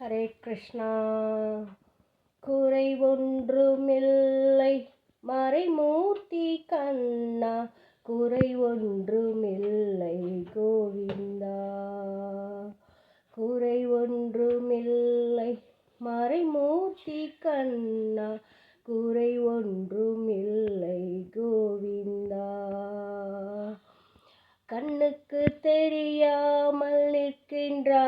ஹரே கிருஷ்ணா. குறை ஒன்றுமில்லை. மறைமூர்த்தி கண்ணா. குறை ஒன்றுமில்லை கோவிந்தா. குறை ஒன்றுமில்லை மறைமூர்த்தி கண்ணா. குறை ஒன்றுமில்லை கோவிந்தா. கண்ணுக்கு தெரியாமல் நிற்கின்றார்.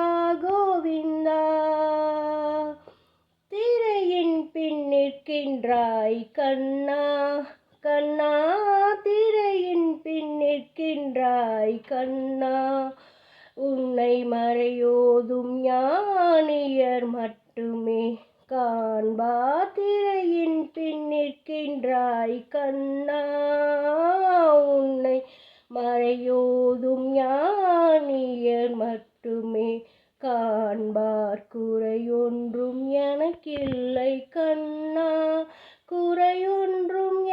நிற்கின்றாய் கண்ணா கண்ணா திரையின் பின் நிற்கின்றாய் கண்ணா. உன்னை மறையோதும் ஞானியர் மட்டுமே காண்பா திரையின் பின் நிற்கின்றாய் கண்ணா. உன்னை மறையோ குறையொன்றும் எனக்கில்லை கண்ணா. குறையொன்றும்